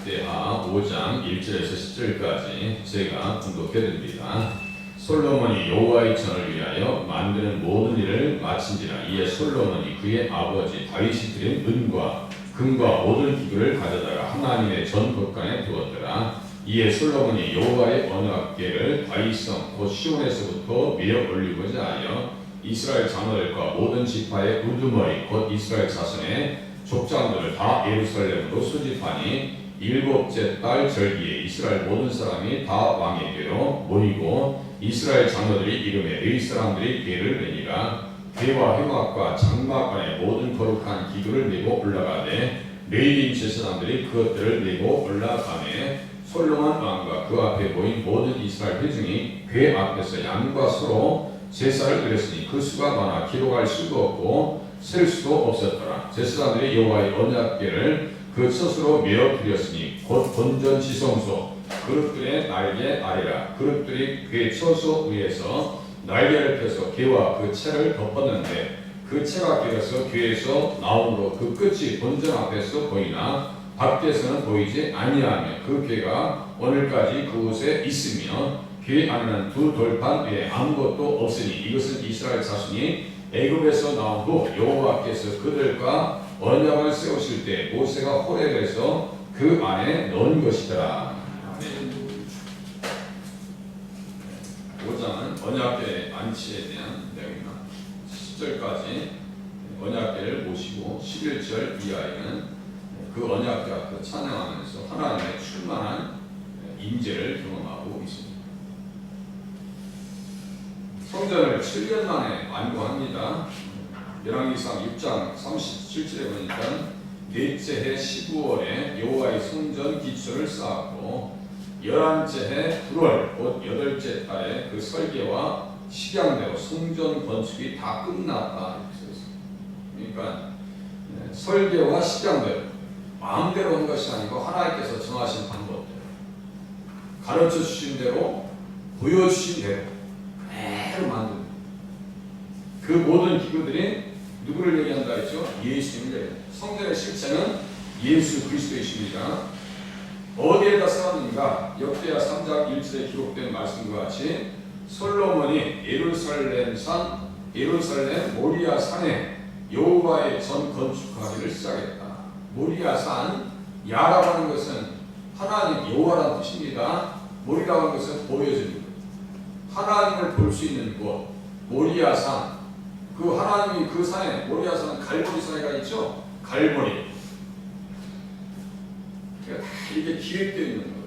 역대하 5장 1절에서 10절까지 제가 분독해 드립니다. 솔로몬이 여호와의 전을 위하여 만드는 모든 일을 마친지라 이에 솔로몬이 그의 아버지 다윗이 드린 은과 금과 모든 기구를 가져다가 하나님의 전 곳간에 두었더라. 이에 솔로몬이 여호와의 언약궤를 다윗성 곧 시온에서부터 밀어 올리고자 하여 이스라엘 장로들과 모든 지파의 우두머리 곧 이스라엘 자손의 족장들을 다 예루살렘으로 수집하니 일곱째 달 절기에 이스라엘 모든 사람이 다 왕에게로 모이고 이스라엘 장로들이 이름에 의 사람들이 괴를 내니라 괴와 회막과 장막 안에 모든 거룩한 기구를 메고 올라가되 레이인 제사장들이 그것들을 메고 올라가매 솔로몬 왕과 그 앞에 모인 모든 이스라엘 회중이 괴 앞에서 양과 서로 제사를 드렸으니 그 수가 많아 기록할 수도 없고 셀 수도 없었더라. 제사장들이 여호와의 언약궤를 그 스스로 메어 드렸으니 곧 본전 지성소 그릇들의 날개 아래라. 그릇들이 그의 처소 위에서 날개를 펴서 개와 그 채를 덮었는데 그 채가 길어서 귀에서 나오므로 그 끝이 본전 앞에서 보이나 밖에서는 보이지 아니하며 그 괴가 오늘까지 그곳에 있으며 괴 안에는 두 돌판 외에 아무것도 없으니 이것은 이스라엘 자손이 애굽에서 후 여호와께서 그들과 언약을 세우실 때 모세가 호렙에서 그 안에 넣은 것이더라. 5장은 언약궤 안치에 대한 내용입니다. 10절까지 언약궤를 모시고 11절 이하에는 그 언약궤 앞에 찬양하면서 하나님의 충만한 임재를 경험하고 있습니다. 성전을 7년 만에 완공합니다. 열왕기상 6장 37절에 보니까 넷째 해 15월에 여호와의 성전 기초를 쌓았고 열한째 해 9월 곧 여덟째 달에 그 설계와 식양대로 성전 건축이 다 끝났다. 그러니까 네, 설계와 식양대로 마음대로 한 것이 아니고 하나님께서 정하신 방법대로 가르쳐 주신 대로 보여주신 대로 그대로 만든 그 모든 기구들이 누구를 얘기한다 했죠? 얘기합니다. 성전의 실체는 예수 그리스도이십니다. 어디에다 세웠는가? 역대하 3장 1절에 기록된 말씀과 같이 솔로몬이 예루살렘 산 예루살렘 모리아 산에 여호와의 전 건축하기를 시작했다. 모리아 산 야라고 하는 것은 하나님 여호와라는 뜻입니다. 모리라고 하는 것은 보여주는 것. 하나님을 볼 수 있는 곳 모리아 산. 그 하나님이 그 산에 모리아 산 갈보리 산에가 있죠. 갈보리. 그러니까 다 이게 기획되어 있는 거예요.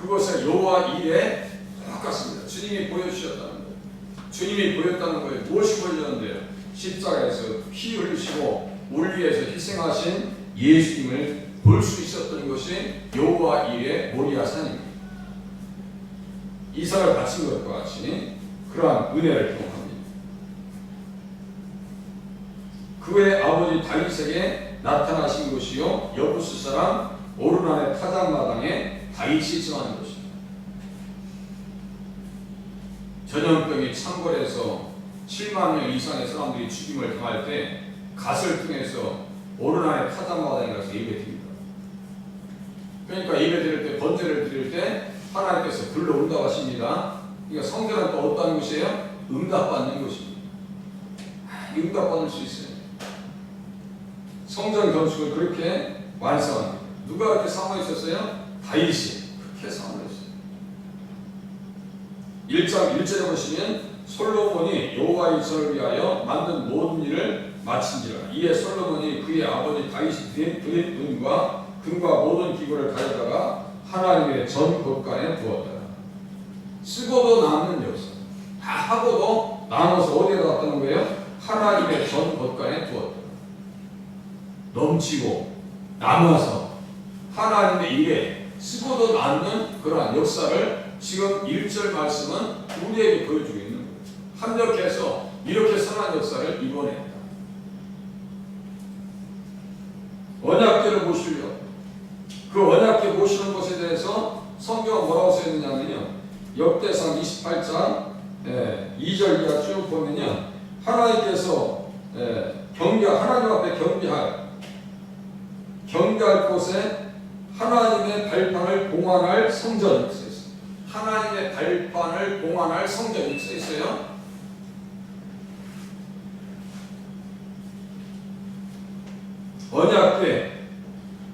그것은 여호와 일에 똑같습니다. 주님이 보여주셨다는 거예요. 주님이 보였다는 거예요. 무엇이 보여줬는데요? 십자가에서 피 흘리시고 우리 위해서 희생하신 예수님을 볼 수 있었던 것이 여호와 일의 모리아 산입니다. 이삭을 바친 것과 같이 그러한 은혜를 경험합니다. 그의 아버지 다윗에게 나타나신 것이요 여부스 사람 오르난의 타작마당에 다윗이 정하는 것입니다. 전염병이 창궐해서 7만 명 이상의 사람들이 죽임을 당할 때 갓을 통해서 오르난의 타작마당에 가서 예배드립니다. 그러니까 예배 드릴 때 번제를 드릴 때 하나님께서 불러온다고 하십니다. 그러니까 성전은 또 어떤 곳이에요? 응답받는 곳입니다. 응답받을 수 있어요. 성전 건축을 그렇게 완성합니다. 누가 그렇게 사모했었어요? 다윗이 그렇게 사모했어요. 1장 1절에 보시면 솔로몬이 여호와의 전을 위하여 만든 모든 일을 마친지라 이에 솔로몬이 그의 아버지 다윗이 드린 은과 금과 모든 기구를 가져다가 하나님의 전 곳간에 두었더라. 쓰고도 남는 역사. 다 하고도 나눠서 어디에 놨다는 거예요? 하나님의 전 곳간에 두었더라. 넘치고 남아서 하나님의 일에 쓰고도 남는 그러한 역사를 지금 1절 말씀은 우리에게 보여주고 있는 거예요. 합력해서 이렇게 선한 역사를 이번에 언약궤를 모시려 그 언약궤 모시는 것에 대해서 성경은 뭐라고 써 있느냐면요. 역대상 28장 예, 2절 이하 쭉 보면요. 하나님께서 예, 경계 하나님 앞에 경계할 경계할 곳에 하나님의 발판을 봉안할 성전 이렇게 써 있어요. 하나님의 발판을 봉안할 성전 이렇게 써 있어요. 언약궤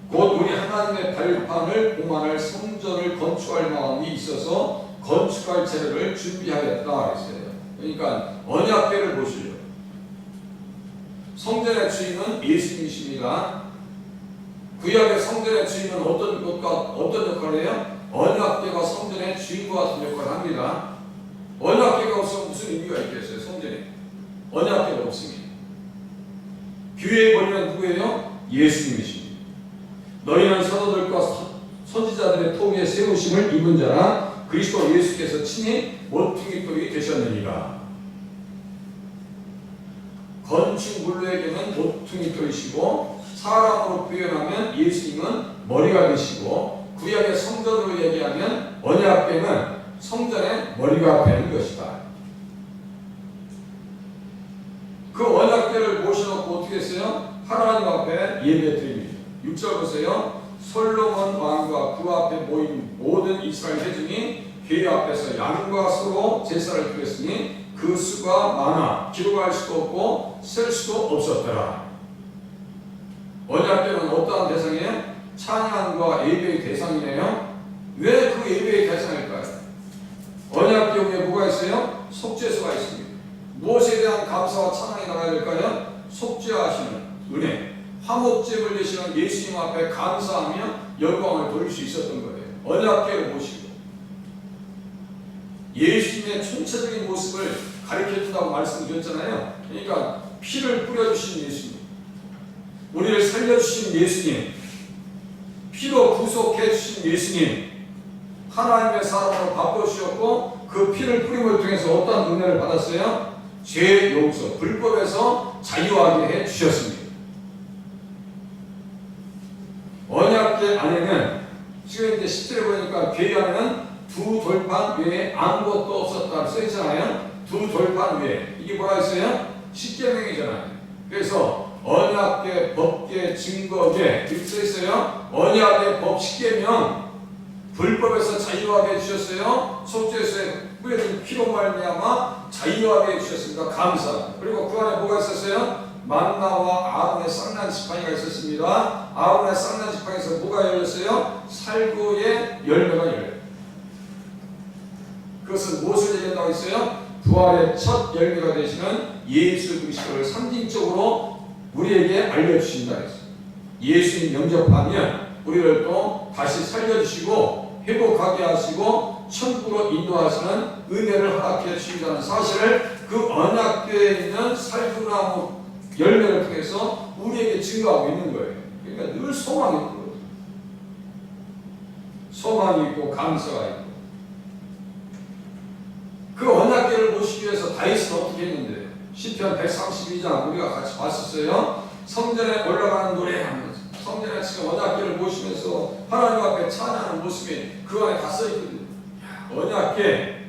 곧 우리 하나님의 발판을 봉안할 성전을 건축할 마음이 있어서 건축할 재료를 준비하였다 했어요. 그러니까 언약궤를 보시죠. 성전의 주인은 예수님이십니다. 구약의 성전의 주인은 어떤 것과 어떤 역할을 해요? 언약궤가 성전의 주인과 같은 역할을 합니다. 언약궤가 없으면 무슨 의미가 있겠어요? 성전에 언약궤가 없으면 교회에 버리는 누구예요? 예수님이십니다. 너희는 사도들과 서- 선지자들의 통에 세우심을 입은 자라 그리스도 예수께서 친히 모퉁이돌이 되셨느니라. 건축 물로에게는 모퉁이돌이시고 사람으로 표현하면 예수님은 머리가 되시고 구약의 성전으로 얘기하면 언약궤는 성전의 머리가 되는 것이다. 그 언약궤를 모셔놓고 어떻게 했어요? 하나님 앞에 예배 드립니다. 6절 보세요. 솔로몬 왕과 그 앞에 모인 모든 이스라엘 회중이 회의 앞에서 양과 서로 제사를 드렸으니 그 수가 많아 기록할 수도 없고 셀 수도 없었더라. 언약궤는 어떠한 대상이에요? 찬양과 예배의 대상이네요. 왜 그 예배의 대상일까요? 언약궤 위에 뭐가 있어요? 속죄소가 있습니다. 무엇에 대한 감사와 찬양이 나가야 될까요? 속죄하시는 은혜, 화목제를 내시는 예수님 앞에 감사하며 영광을 돌릴 수 있었던 거예요. 언약궤를 보시고 예수님의 총체적인 모습을 가르쳐준다고 말씀드렸잖아요. 그러니까 피를 뿌려주신 예수님, 우리를 살려주신 예수님, 피로 구속해 주신 예수님, 하나님의 사람으로 바꿔주셨고 그 피를 뿌림을 통해서 어떤 은혜를 받았어요? 죄 용서, 불법에서 자유하게 해 주셨습니다. 언약궤 안에는 지금 이제 10절에 보니까 궤 안에는 두 돌판 외에 아무것도 없었다 써 있잖아요. 두 돌판 외에 이게 뭐라 했어요? 십계명이잖아요. 그래서 언약궤, 법궤, 증거궤 이렇게 써 있어요. 언약궤, 법, 십계명 불법에서 자유하게 해주셨어요. 속죄소에 뿌려진 피로 말미암아 자유하게 해주셨습니다. 감사. 그리고 그 안에 뭐가 있었어요? 만나와 아론의 쌍난 지팡이가 있었습니다. 아론의 쌍난 지팡이에서 뭐가 열렸어요? 살구의 열매가 열려요. 그것은 무엇을 얘기한다고 했어요? 부활의 첫 열매가 되시는 예수 그리스도를 상징적으로 우리에게 알려주신다 했어요. 예수님 영접하면 우리를 또 다시 살려주시고 회복하게 하시고 천국으로 인도하시는 은혜를 허락해 주신다는 사실을 그 언약궤에 있는 살구나무 열매를 통해서 우리에게 증거하고 있는 거예요. 그러니까 늘 소망이 있는 거예요. 소망이 있고 감사가 있고 그 언약궤를 보시기 위해서 다윗은 어떻게 했는데 10편 132장 우리가 같이 봤었어요. 성전에 올라가는 노래하면서 성전에 지금 언약궤를 보시면서 하나님 앞에 찬양하는 모습이 그 안에 다 써있거든요. 야, 언약궤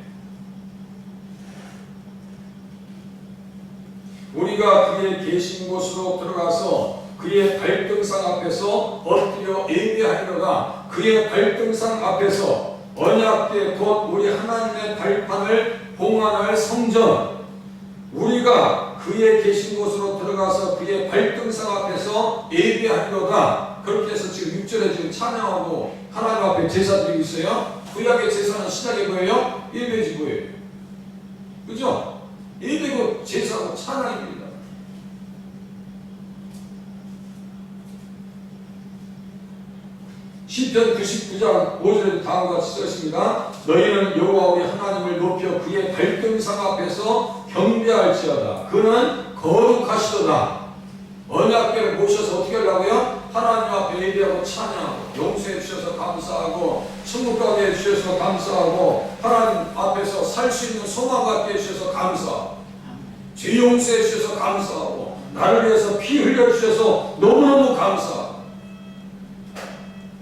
우리가 그의 계신 곳으로 들어가서 그의 발등상 앞에서 엎드려 예배하리로다 그의 발등상 앞에서 언약궤 곧 우리 하나님의 발판을 봉안할 성전 우리가 그의 계신 곳으로 들어가서 그의 발등상 앞에서 예배하리로다 그렇게 해서 지금 6절에 지금 찬양하고 하나님 앞에 제사 드리고 있어요 구약의 제사는 신약의 뭐예요? 예배지 뭐예요 그죠? 예배고 제사고 찬양입니다 시편 99장 5절에 다음과 같이 쓰였습니다. 너희는 여호와 우리 하나님을 높여 그의 발등상 앞에서 경배할지어다. 그는 거룩하시도다. 언약궤를 모셔서 어떻게 하려고요? 하나님 앞에 예배하고 찬양하고 용서해 주셔서 감사하고 천국 가게 해 주셔서 감사하고 하나님 앞에서 살 수 있는 소망 갖게 해 주셔서 감사하고 죄 용서해 주셔서 감사하고 나를 위해서 피 흘려 주셔서 너무너무 감사하고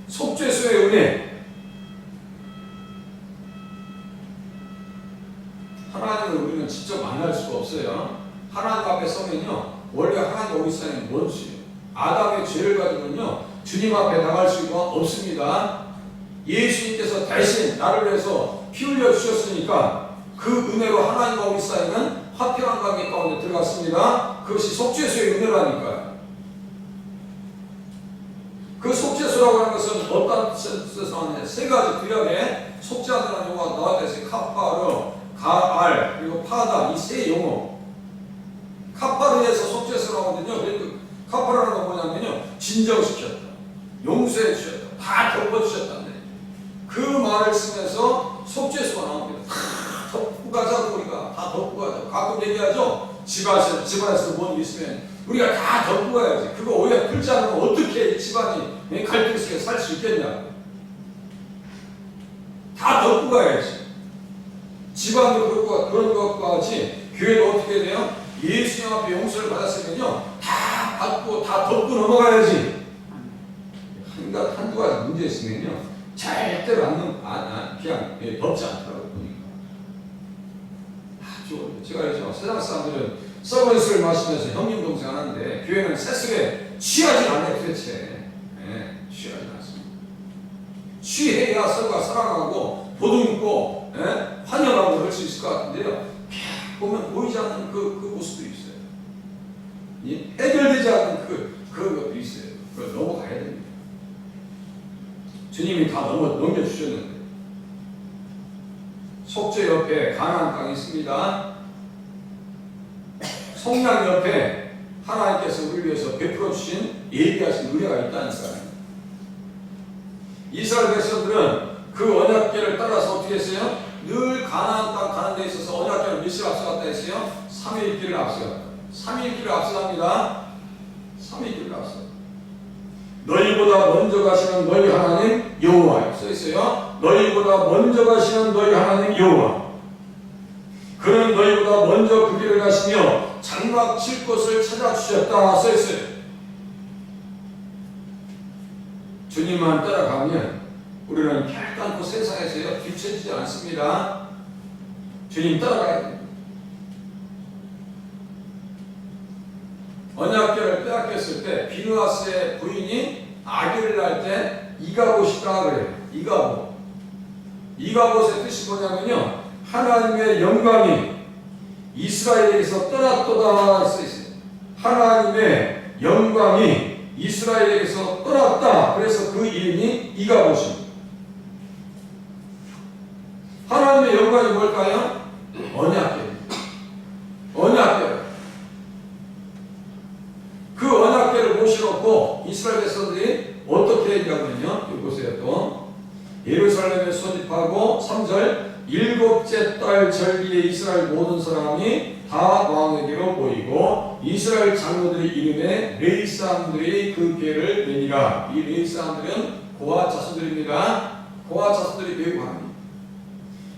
속죄수의 은혜 하나님을 우리는 직접 만날 수가 없어요 하나님 앞에 서면요 원래 하나님 오기 전에 원수예요 아담의 죄를 가지고는요 주님 앞에 나갈 수가 없습니다. 예수님께서 대신 나를 위해서 피 흘려 주셨으니까 그 은혜로 하나님과 우리 사이는 화평한 관계 가운데 들어갔습니다. 그것이 속죄수의 은혜라니까요. 그 속죄수라고 하는 것은 뜻에서 나오느냐 세 가지 구약에 속죄하다는 용어가 나와 있어요. 카파르, 가알, 그리고 파다 이 세 용어. 카파르에서 속죄수라고 하거든요. 그래도 카파르라는 건 뭐냐면요. 진정시켰다. 용서해 주셨다. 다 덮어 주셨다는 그 말을 쓰면서 속죄수가 나옵니다. 다 덮고 가자고 우리가 다 덮고 가자. 가끔 얘기하죠. 집안에서 집안에서 뭔일 있으면 우리가 다 덮고 가야지. 그거 오해 풀지 않으면 어떻게 집안이 갈등 속에 살 수 있겠냐. 다 덮고 가야지. 집안도 그렇고 그런 것과 같이 교회도 어떻게 돼요? 예수님 앞에 용서를 받았으면요. 다 받고 다 덮고 넘어가야지. 한가 한두 가지 문제 있으면요. 절대로 안, 넘, 안, 안 그냥 예, 덮지 않더라고요. 보니까. 아주 제가 그랬죠. 세상 사람들은 썩은 술을 마시면서 형님 동생 하는데 교회는 새술에 취하지 않아요 도대체. 예, 취하지 않습니다. 취해야 서로가 사랑하고 보듬고 예, 환영하고 그럴 수 있을 것 같은데요. 캬, 보면 보이지 않는 그, 그 모습도 있어요. 이 해결되지 않는 그, 그런 것도 있어요. 그걸 넘어가야 됩니다. 주님이 다 넘어, 넘겨주셨는데 속죄 옆에 가나안 땅이 있습니다. 성량 옆에 하나님께서 우리 위해서 베풀어 주신 예비하신 은혜가 있다니까요. 이스라엘 백성들은 그 언약궤를 따라서 어떻게 했어요? 늘 가나안 땅 가는 데 있어서 언약궤를 몇일 앞서갔다 했어요? 3일 길을 앞서갔다. 3일 길을 앞서갑니다. 3일 길을 앞서. 너희보다 먼저 가시는 너희 하나님 여호와 써 있어요. 너희보다 먼저 가시는 너희 하나님 여호와. 그는 너희보다 먼저 그 길을 가시며 장막 칠 곳을 찾아주셨다 써 있어요. 주님만 따라가면 우리는 결단코 세상에서요 뒤처지지 않습니다. 주님 따라가야. 언약궤를 빼앗겼을 때 비누아스의 부인이 아기를 낳을 때 이가봇이다 그래요. 이가봇. 이가봇의 뜻이 뭐냐면요. 하나님의 영광이 이스라엘에게서 있어요. 하나님의 영광이 이스라엘에게서 떠났다. 그래서 그 이름이 이가봇입니다. 하나님의 영광이 뭘까요? 언약궤입니다. 언약궤. 그 언약궤를 모셔놓고 이스라엘 백성들이 어떻게 했냐면요. 여기 보세요 또. 예루살렘에 소집하고 3절 일곱째 달 절기에 이스라엘 모든 사람이 다 왕에게로 모이고 이스라엘 장로들의 이름에 레이 사람들이 그 궤를 내니라. 이 레이 사람들은 고아 자손들입니다. 고아 자손들이 배우합니다.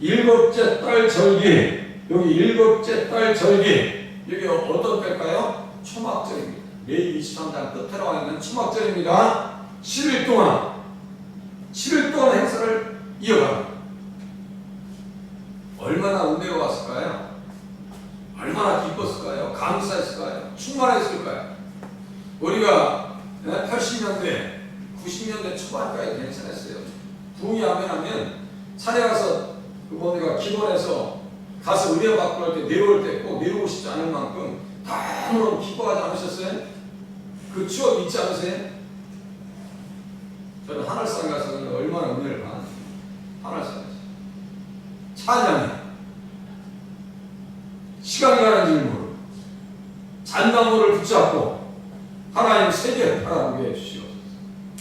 일곱째 달 절기 여기 일곱째 달 절기 여기 어떤 때일까요? 초막절입니다. 매일 23장 끝으로 와 있는 초막절입니다. 10일 동안 7일 동안 행사를 이어갑니다. 얼마나 은혜로웠을까요? 얼마나 기뻤을까요? 감사했을까요? 충만했을까요? 우리가 80년대, 90년대 초반까지 괜찮았어요. 부흥이 하면 하면 산에 가서 그 뭐내가 기도해서 가서 은혜 받고 할 때 내려올 때 꼭 내려오고 싶지 않을 만큼 다음으로 기뻐하지 않으셨어요? 그 추억 있지 않으세요? 저는 하늘산 가서 얼마나 은혜를 받았어요. 하늘산에서. 찬양이 시간이 가는 줄 모르고 잔나무를 붙잡고 하나님 세계를 바라보게 해주시옵소서.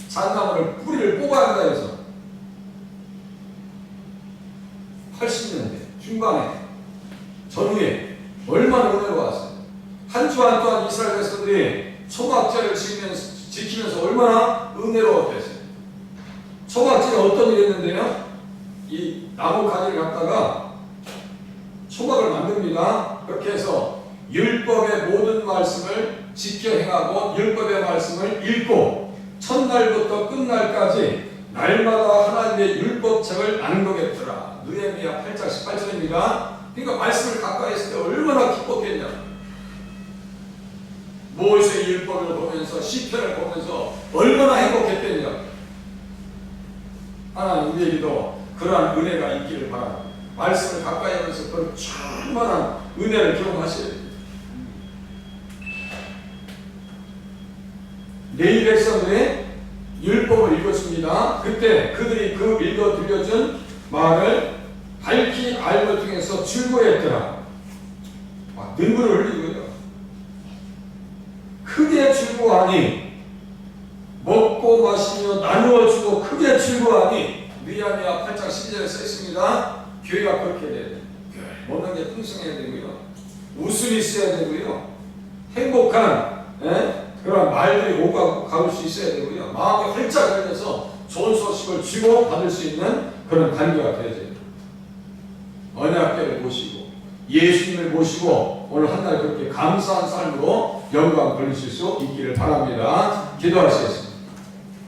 잔나무를 뿌리를 뽑아야 한다 해서 80년대 중반에 전후에 얼마나 은혜로웠어요. 한 주 한 동안 이스라엘 백성들이 초막절을 지키면서, 지키면서 얼마나 은혜로웠겠어요. 어떤 일이 있는데요? 이 나무 가지를 갖다가 초막을 만듭니다. 그렇게 해서 율법의 모든 말씀을 지켜 행하고 율법의 말씀을 읽고 첫날부터 끝날까지 날마다 하나님의 율법책을 낭독했더라. 느헤미야 8장 18절입니다. 그러니까 말씀을 가까이 했을 때 얼마나 기뻤겠냐. 모세의 율법을 보면서 시편을 보면서 얼마나 행복했겠냐. 하나님 우리에게도 그러한 은혜가 있기를 바랍니다. 말씀을 가까이 하면서 그런 충만한 은혜를 경험하셔야 됩니다. 레위 백성들의 율법을 읽었습니다. 그때 그들이 그 읽어 들려준 말을 밝히 알고 통해서 즐거워했더라. 아, 눈물을 흘리고요. 크게 즐거워하니 먹고 마시며 나누어 주고 크게 즐거워하니 미야미야 8장 10절에 써 있습니다. 교회가 그렇게 돼야 돼요. 먹는 게 풍성해야 되고요. 웃음이 있어야 되고요. 행복한 예? 그런 말들이 오고 가올 수 있어야 되고요. 마음이 활짝 열려서 좋은 소식을 주고 받을 수 있는 그런 관계가 되어야 돼요. 언약계를 모시고 예수님을 모시고 오늘 한날 그렇게 감사한 삶으로 영광 돌리실 수 있기를 바랍니다. 기도하시겠습니다.